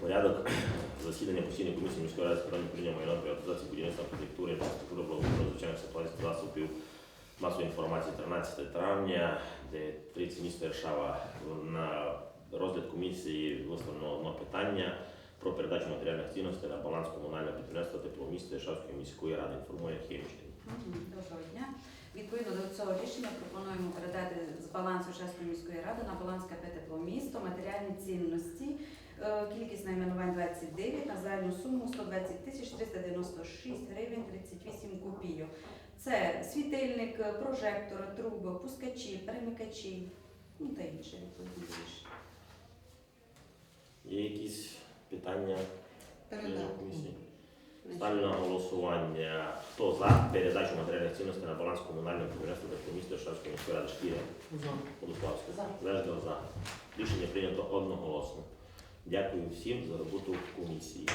Порядок засідання постійної комісії міської ради з питань управління майна приватизації будівництва архітектури, інфраструктури, благоустрою, звичайних ситуацій засобів масової інформації 13 травня, де 30 міста Варшава на розгляд комісії виставлено одне питання про передачу матеріальних цінностей на баланс комунального підприємства тепломіста Варшавської міської ради. Інформує Хімчин. Доброго дня. Відповідно до цього рішення пропонуємо передати з балансу Шевської міської ради на баланс КП «Тепломісто» матеріальні цінності. Е, Кількість найменувань 29 на загальну суму 120 тисяч 396 гривень 38 копійок. Це світильник, прожектори, труби, пускачі, перемикачі, ну та інше. Є якісь питання комісії? Ставлю на голосування. Хто за передачу матеріальних цінностей на баланс комунального підприємства тепломіста Варшавської міської ради Шкіра? Подуславська. За. Лежда за. Рішення прийнято одноголосно. Дякую всім за роботу в комісії.